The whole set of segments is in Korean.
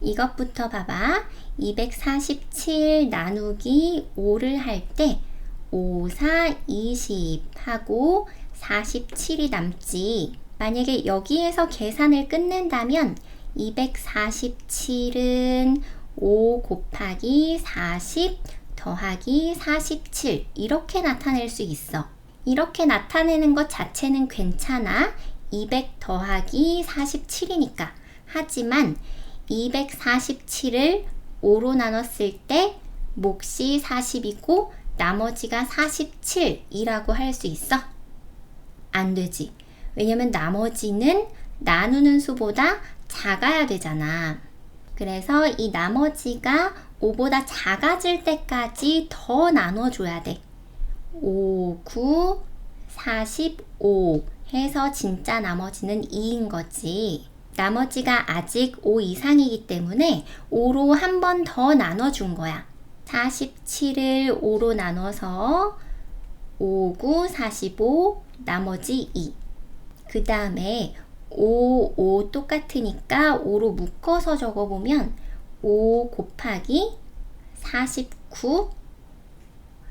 이것부터 봐봐. 247 나누기 5를 할 때 5, 4, 20 하고 47이 남지. 만약에 여기에서 계산을 끝낸다면 247은 5 곱하기 40 더하기 47 이렇게 나타낼 수 있어. 이렇게 나타내는 것 자체는 괜찮아. 200 더하기 47이니까. 하지만 247을 5로 나눴을 때 몫이 40이고 나머지가 47이라고 할 수 있어? 안 되지. 왜냐면 나머지는 나누는 수보다 작아야 되잖아. 그래서 이 나머지가 5보다 작아질 때까지 더 나눠줘야 돼. 5, 9, 45 해서 진짜 나머지는 2인 거지. 나머지가 아직 5 이상이기 때문에 5로 한 번 더 나눠준 거야. 47을 5로 나눠서 5, 9, 45, 나머지 2. 그 다음에 5, 5 똑같으니까 5로 묶어서 적어보면 5 곱하기 49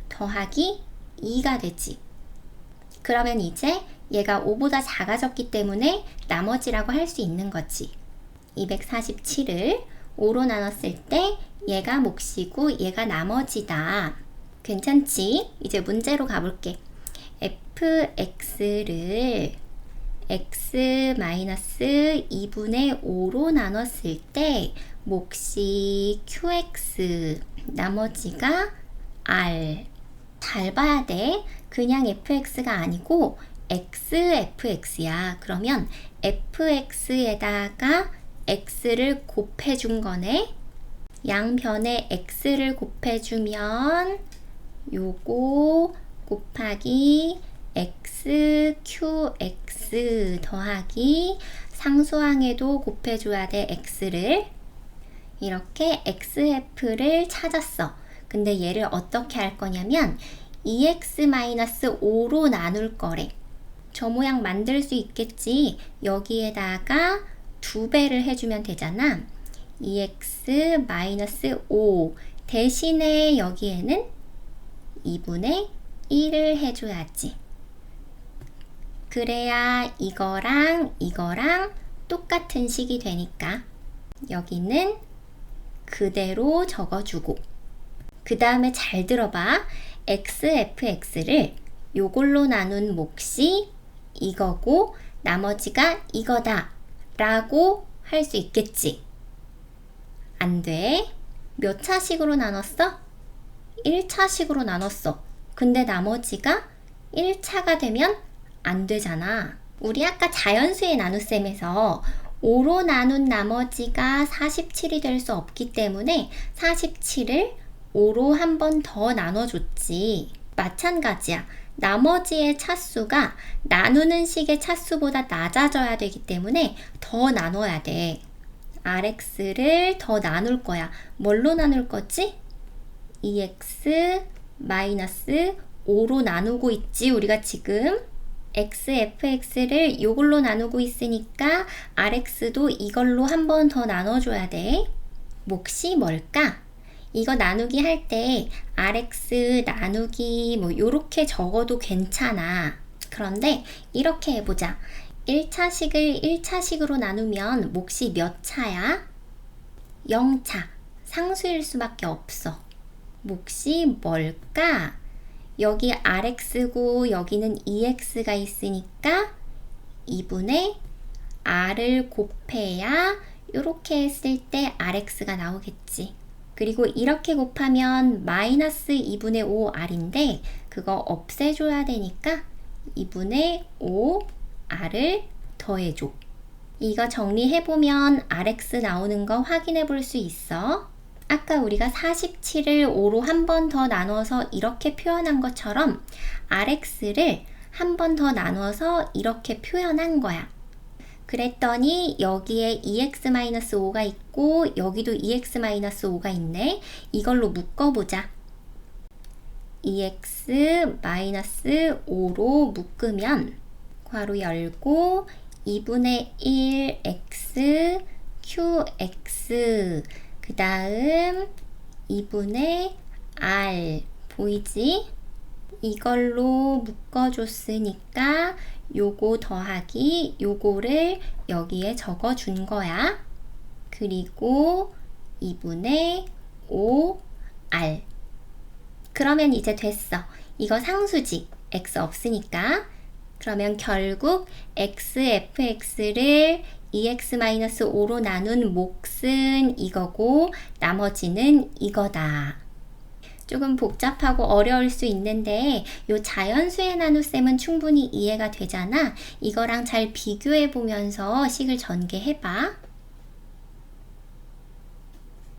더하기 2가 되지. 그러면 이제 얘가 5보다 작아졌기 때문에 나머지라고 할 수 있는 거지. 247을 5로 나눴을 때 얘가 몫이고 얘가 나머지다. 괜찮지? 이제 문제로 가볼게. fx를 x-2분의 5로 나눴을 때 몫이 qx 나머지가 r 잘 봐야 돼. 그냥 fx가 아니고 xfx야. 그러면 fx에다가 x를 곱해준 거네. 양변에 x를 곱해주면 요거 곱하기 x, q, x 더하기 상수항에도 곱해줘야 돼 x를 이렇게 xf를 찾았어. 근데 얘를 어떻게 할 거냐면 2x-5로 나눌 거래. 저 모양 만들 수 있겠지. 여기에다가 두 배를 해주면 되잖아. 2x-5 대신에 여기에는 2분의 1을 해줘야지. 그래야 이거랑 이거랑 똑같은 식이 되니까 여기는 그대로 적어주고 그 다음에 잘 들어봐. xfx를 요걸로 나눈 몫이 이거고 나머지가 이거다 라고 할 수 있겠지. 안 돼. 몇 차식으로 나눴어? 1차식으로 나눴어. 근데 나머지가 1차가 되면 안 되잖아. 우리 아까 자연수의 나눗셈에서 5로 나눈 나머지가 47이 될 수 없기 때문에 47을 5로 한 번 더 나눠줬지. 마찬가지야. 나머지의 차수가 나누는 식의 차수보다 낮아져야 되기 때문에 더 나눠야 돼. rx를 더 나눌 거야. 뭘로 나눌 거지? 2x 마이너스 5로 나누고 있지, 우리가 지금. x, fx를 이걸로 나누고 있으니까 rx도 이걸로 한 번 더 나눠줘야 돼. 몫이 뭘까? 이거 나누기 할 때 rx 나누기 뭐 요렇게 적어도 괜찮아. 그런데 이렇게 해보자. 1차식을 1차식으로 나누면 몫이 몇 차야? 0차. 상수일 수밖에 없어. 몫이 뭘까? 여기 rx고 여기는 2x가 있으니까 2분의 r을 곱해야 이렇게 했을 때 rx가 나오겠지. 그리고 이렇게 곱하면 마이너스 2분의 5r인데 그거 없애줘야 되니까 2분의 5r을 더해줘. 이거 정리해보면 rx 나오는 거 확인해 볼 수 있어. 아까 우리가 47을 5로 한 번 더 나눠서 이렇게 표현한 것처럼 rx를 한 번 더 나눠서 이렇게 표현한 거야. 그랬더니 여기에 2x-5가 있고 여기도 2x-5가 있네. 이걸로 묶어보자. 2x-5로 묶으면 괄호 열고 2분의 1 x qx 그 다음 2분의 r 보이지? 이걸로 묶어줬으니까 요거 더하기 요거를 여기에 적어준 거야. 그리고 2분의 5r 그러면 이제 됐어. 이거 상수지. x 없으니까. 그러면 결국 xfx를 2x-5로 나눈 몫은 이거고 나머지는 이거다. 조금 복잡하고 어려울 수 있는데 요 자연수의 나눗셈은 충분히 이해가 되잖아. 이거랑 잘 비교해 보면서 식을 전개해 봐.